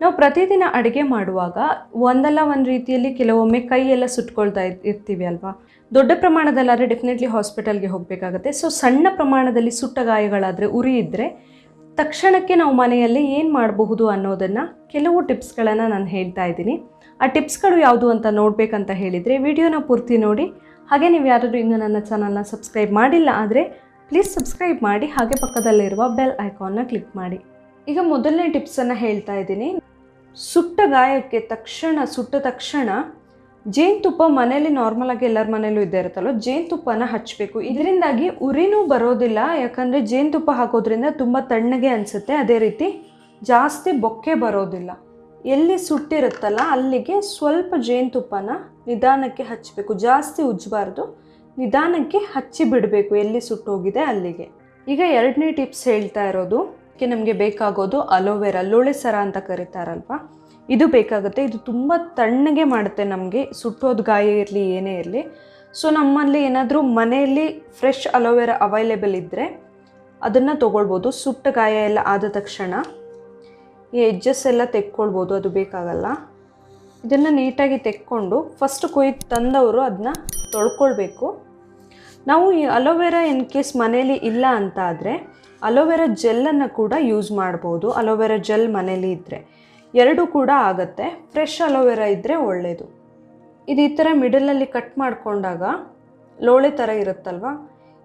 ನಾವು ಪ್ರತಿದಿನ ಅಡುಗೆ ಮಾಡುವಾಗ ಒಂದಲ್ಲ ಒಂದು ರೀತಿಯಲ್ಲಿ ಕೆಲವೊಮ್ಮೆ ಕೈ ಎಲ್ಲ ಸುಟ್ಕೊಳ್ತಾ ಇರ್ತೀವಿ ಅಲ್ವಾ? ದೊಡ್ಡ ಪ್ರಮಾಣದಲ್ಲಾದರೆ ಡೆಫಿನೆಟ್ಲಿ ಹಾಸ್ಪಿಟಲ್ಗೆ ಹೋಗಬೇಕಾಗತ್ತೆ. ಸೊ ಸಣ್ಣ ಪ್ರಮಾಣದಲ್ಲಿ ಸುಟ್ಟ ಗಾಯಗಳಾದರೆ ಉರಿ ಇದ್ದರೆ ತಕ್ಷಣಕ್ಕೆ ನಾವು ಮನೆಯಲ್ಲಿ ಏನು ಮಾಡಬಹುದು ಅನ್ನೋದನ್ನು ಕೆಲವು ಟಿಪ್ಸ್ಗಳನ್ನು ನಾನು ಹೇಳ್ತಾ ಇದ್ದೀನಿ. ಆ ಟಿಪ್ಸ್ಗಳು ಯಾವುದು ಅಂತ ನೋಡಬೇಕಂತ ಹೇಳಿದರೆ ವಿಡಿಯೋನ ಪೂರ್ತಿ ನೋಡಿ. ಹಾಗೆ ನೀವು ಯಾರಾದರೂ ಇನ್ನೂ ನನ್ನ ಚಾನಲ್ನ ಸಬ್ಸ್ಕ್ರೈಬ್ ಮಾಡಿಲ್ಲ ಆದರೆ ಪ್ಲೀಸ್ ಸಬ್ಸ್ಕ್ರೈಬ್ ಮಾಡಿ. ಹಾಗೆ ಪಕ್ಕದಲ್ಲಿರುವ ಬೆಲ್ ಐಕಾನ್ನ ಕ್ಲಿಕ್ ಮಾಡಿ. ಈಗ ಮೊದಲನೇ ಟಿಪ್ಸನ್ನು ಹೇಳ್ತಾ ಇದ್ದೀನಿ. ಸುಟ್ಟ ಗಾಯಕ್ಕೆ ತಕ್ಷಣ, ಸುಟ್ಟ ತಕ್ಷಣ ಜೇನುತುಪ್ಪ ಮನೇಲಿ ನಾರ್ಮಲ್ ಆಗಿ ಎಲ್ಲರ ಮನೇಲೂ ಇದ್ದೇ ಇರುತ್ತಲ್ಲ ಜೇನುತುಪ್ಪನ ಹಚ್ಚಬೇಕು ಇದರಿಂದಾಗಿ ಉರಿನೂ ಬರೋದಿಲ್ಲ, ಯಾಕಂದರೆ ಜೇನುತುಪ್ಪ ಹಾಕೋದ್ರಿಂದ ತುಂಬ ತಣ್ಣಗೆ ಅನಿಸುತ್ತೆ. ಅದೇ ರೀತಿ ಜಾಸ್ತಿ ಬೊಕ್ಕೆ ಬರೋದಿಲ್ಲ. ಎಲ್ಲಿ ಸುಟ್ಟಿರುತ್ತಲ್ಲ, ಅಲ್ಲಿಗೆ ಸ್ವಲ್ಪ ಜೇನುತುಪ್ಪನ ನಿಧಾನಕ್ಕೆ ಹಚ್ಚಬೇಕು ಜಾಸ್ತಿ ಉಜ್ಜಬಾರ್ದು ನಿಧಾನಕ್ಕೆ ಹಚ್ಚಿ ಬಿಡಬೇಕು ಎಲ್ಲಿ ಸುಟ್ಟೋಗಿದೆ ಅಲ್ಲಿಗೆ. ಈಗ ಎರಡನೇ ಟಿಪ್ಸ್ ಹೇಳ್ತಾ ಇರೋದು ಇದಕ್ಕೆ ನಮಗೆ ಬೇಕಾಗೋದು ಅಲೋವೆರಾ, ಲೋಳೆ ಸರ ಅಂತ ಕರೀತಾರಲ್ವ? ಇದು ಬೇಕಾಗುತ್ತೆ. ಇದು ತುಂಬ ತಣ್ಣಗೆ ಮಾಡುತ್ತೆ ನಮಗೆ. ಸುಟ್ಟೋದು ಗಾಯ ಇರಲಿ, ಏನೇ ಇರಲಿ. ಸೊ ನಮ್ಮಲ್ಲಿ ಏನಾದರೂ ಮನೆಯಲ್ಲಿ ಫ್ರೆಶ್ ಅಲೋವೆರಾ ಅವೈಲೇಬಲ್ ಇದ್ದರೆ ಅದನ್ನು ತೊಗೊಳ್ಬೋದು. ಸುಟ್ಟ ಗಾಯ ಎಲ್ಲ ಆದ ತಕ್ಷಣ ಈ ಎಜ್ಜಸ್ ಎಲ್ಲ ತೆಕ್ಕೊಳ್ಬೋದು. ಅದು ಬೇಕಾಗಲ್ಲ. ಇದನ್ನು ನೀಟಾಗಿ ತೆಕ್ಕೊಂಡು ಫಸ್ಟ್ ಕೊಯ್ದು ತಂದವರು ಅದನ್ನ ತೊಳ್ಕೊಳ್ಬೇಕು. ನಾವು ಈ ಅಲೋವೆರಾ ಇನ್ ಕೇಸ್ ಮನೇಲಿ ಇಲ್ಲ ಅಂತ ಆದರೆ ಅಲೋವೆರಾ ಜೆಲ್ಲನ್ನು ಕೂಡ ಯೂಸ್ ಮಾಡ್ಬೋದು. ಅಲೋವೆರಾ ಜೆಲ್ ಮನೇಲಿ ಇದ್ದರೆ ಎರಡೂ ಕೂಡ ಆಗುತ್ತೆ. ಫ್ರೆಶ್ ಅಲೋವೆರಾ ಇದ್ದರೆ ಒಳ್ಳೆಯದು ಇದು ಈ ಥರ ಮಿಡಲಲ್ಲಿ ಕಟ್ ಮಾಡಿಕೊಂಡಾಗ ಲೋಳೆ ಥರ ಇರುತ್ತಲ್ವ?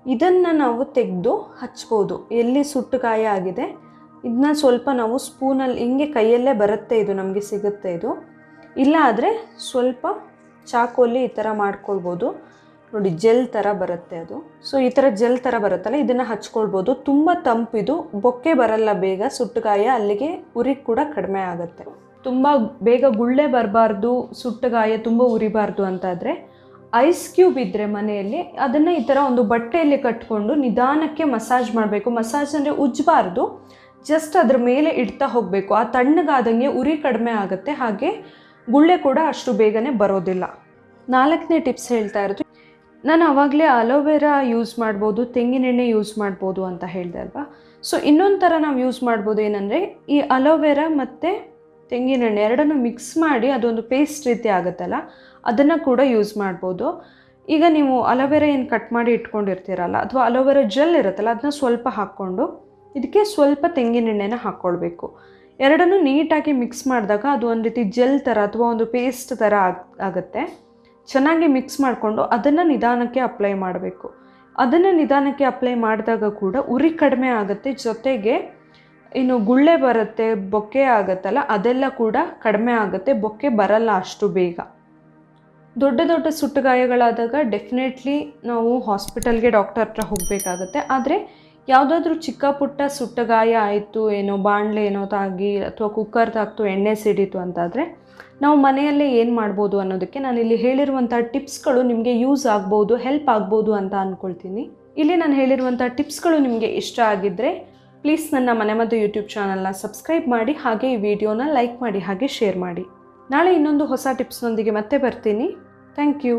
ಇದನ್ನು ನಾವು ತೆಗೆದು ಹಚ್ಬೋದು. ಎಲ್ಲಿ ಸುಟ್ಟು ಗಾಯ ಆಗಿದೆ ಇದನ್ನ ಸ್ವಲ್ಪ ನಾವು ಸ್ಪೂನಲ್ಲಿ ಹಿಂಗೆ ಕೈಯಲ್ಲೇ ಬರುತ್ತೆ ಇದು, ನಮಗೆ ಸಿಗುತ್ತೆ ಇದು. ಇಲ್ಲ ಆದರೆ ಸ್ವಲ್ಪ ಚಾಕೋಲಿ ಈ ಥರ ಮಾಡ್ಕೊಳ್ಬೋದು. ನೋಡಿ ಜೆಲ್ ಥರ ಬರುತ್ತೆ ಅದು. ಸೊ ಈ ಥರ ಜೆಲ್ ಥರ ಬರುತ್ತಲ್ಲ, ಇದನ್ನು ಹಚ್ಕೊಳ್ಬೋದು. ತುಂಬ ತಂಪಿದು, ಬೊಕ್ಕೆ ಬರಲ್ಲ ಬೇಗ, ಸುಟ್ಟಗಾಯ ಅಲ್ಲಿಗೆ ಉರಿ ಕೂಡ ಕಡಿಮೆ ಆಗುತ್ತೆ. ತುಂಬ ಬೇಗ ಗುಳ್ಳೆ ಬರಬಾರ್ದು, ಸುಟ್ಟಗಾಯ ತುಂಬ ಉರಿಬಾರ್ದು ಅಂತಾದರೆ ಐಸ್ ಕ್ಯೂಬ್ ಇದ್ದರೆ ಮನೆಯಲ್ಲಿ ಅದನ್ನು ಈ ಥರ ಒಂದು ಬಟ್ಟೆಯಲ್ಲಿ ಕಟ್ಕೊಂಡು ನಿಧಾನಕ್ಕೆ ಮಸಾಜ್ ಮಾಡಬೇಕು. ಮಸಾಜ್ ಅಂದರೆ ಉಜ್ಜಬಾರ್ದು ಜಸ್ಟ್ ಅದ್ರ ಮೇಲೆ ಇಡ್ತಾ ಹೋಗಬೇಕು. ಆ ತಣ್ಣಗಾದಂಗೆ ಉರಿ ಕಡಿಮೆ ಆಗುತ್ತೆ, ಹಾಗೆ ಗುಳ್ಳೆ ಕೂಡ ಅಷ್ಟು ಬೇಗನೆ ಬರೋದಿಲ್ಲ. ನಾಲ್ಕನೇ ಟಿಪ್ಸ್ ಹೇಳ್ತಾ ಇರೋದು ನಾನು ಆವಾಗಲೇ ಅಲೋವೆರಾ ಯೂಸ್ ಮಾಡ್ಬೋದು ತೆಂಗಿನೆಣ್ಣೆ ಯೂಸ್ ಮಾಡ್ಬೋದು ಅಂತ ಹೇಳಿದೆ ಅಲ್ವಾ? ಸೊ ಇನ್ನೊಂದು ಥರ ನಾವು ಯೂಸ್ ಮಾಡ್ಬೋದು ಏನಂದರೆ, ಈ ಅಲೋವೆರಾ ಮತ್ತು ತೆಂಗಿನೆಣ್ಣೆ ಎರಡನ್ನು ಮಿಕ್ಸ್ ಮಾಡಿ ಅದೊಂದು ಪೇಸ್ಟ್ ರೀತಿ ಆಗುತ್ತಲ್ಲ, ಅದನ್ನು ಕೂಡ ಯೂಸ್ ಮಾಡ್ಬೋದು. ಈಗ ನೀವು ಅಲೋವೆರಾ ಏನು ಕಟ್ ಮಾಡಿ ಇಟ್ಕೊಂಡಿರ್ತೀರಲ್ಲ, ಅಥವಾ ಅಲೋವೆರಾ ಜೆಲ್ ಇರುತ್ತಲ್ಲ ಅದನ್ನ ಸ್ವಲ್ಪ ಹಾಕ್ಕೊಂಡು ಇದಕ್ಕೆ ಸ್ವಲ್ಪ ತೆಂಗಿನೆಣ್ಣೆನ ಹಾಕ್ಕೊಳ್ಬೇಕು ಎರಡನ್ನೂ ನೀಟಾಗಿ ಮಿಕ್ಸ್ ಮಾಡಿದಾಗ ಅದು ಒಂದು ರೀತಿ ಜೆಲ್ ಥರ ಅಥವಾ ಒಂದು ಪೇಸ್ಟ್ ಥರ ಆಗ್, ಆಗುತ್ತೆ. ಚೆನ್ನಾಗಿ ಮಿಕ್ಸ್ ಮಾಡಿಕೊಂಡು ಅದನ್ನು ನಿಧಾನಕ್ಕೆ ಅಪ್ಲೈ ಮಾಡಬೇಕು. ಅದನ್ನು ನಿಧಾನಕ್ಕೆ ಅಪ್ಲೈ ಮಾಡಿದಾಗ ಕೂಡ ಉರಿ ಕಡಿಮೆ ಆಗುತ್ತೆ, ಜೊತೆಗೆ ಇನ್ನು ಗುಳ್ಳೆ ಬರುತ್ತೆ, ಬೊಕ್ಕೆ ಆಗುತ್ತಲ್ಲ, ಅದೆಲ್ಲ ಕೂಡ ಕಡಿಮೆ ಆಗುತ್ತೆ, ಬೊಕ್ಕೆ ಬರಲ್ಲ ಅಷ್ಟು ಬೇಗ. ದೊಡ್ಡ ದೊಡ್ಡ ಸುಟ್ಟು ಗಾಯಗಳಾದಾಗ ಡೆಫಿನೆಟ್ಲಿ ನಾವು ಹಾಸ್ಪಿಟಲ್ಗೆ ಡಾಕ್ಟರ್ ಹತ್ರ ಹೋಗಬೇಕಾಗತ್ತೆ, ಆದರೆ ಯಾವುದಾದ್ರೂ ಚಿಕ್ಕ ಪುಟ್ಟ ಸುಟ್ಟ ಗಾಯ ಆಯಿತು, ಏನೋ ಬಾಣಲೆ ಏನೋ ತಾಗಿ ಅಥವಾ ಕುಕ್ಕರ್ ತಾಗ್ತು, ಎಣ್ಣೆ ಸಿಡಿತು ಅಂತಾದರೆ ನಾವು ಮನೆಯಲ್ಲೇ ಏನು ಮಾಡ್ಬೋದು ಅನ್ನೋದಕ್ಕೆ ನಾನು ಇಲ್ಲಿ ಹೇಳಿರುವಂಥ ಟಿಪ್ಸ್ಗಳು ನಿಮಗೆ ಯೂಸ್ ಆಗ್ಬೋದು, ಹೆಲ್ಪ್ ಆಗ್ಬೋದು ಅಂತ ಅಂದ್ಕೊಳ್ತೀನಿ ಇಲ್ಲಿ ನಾನು ಹೇಳಿರುವಂಥ ಟಿಪ್ಸ್ಗಳು ನಿಮಗೆ ಇಷ್ಟ ಆಗಿದ್ದರೆ ಪ್ಲೀಸ್ ನನ್ನ ಮನೆಮದ್ದು ಯೂಟ್ಯೂಬ್ ಚಾನಲ್ನ ಸಬ್ಸ್ಕ್ರೈಬ್ ಮಾಡಿ, ಹಾಗೆ ಈ ವಿಡಿಯೋನ ಲೈಕ್ ಮಾಡಿ, ಹಾಗೆ ಶೇರ್ ಮಾಡಿ. ನಾಳೆ ಇನ್ನೊಂದು ಹೊಸ ಟಿಪ್ಸ್ನೊಂದಿಗೆ ಮತ್ತೆ ಬರ್ತೀನಿ. Thank you.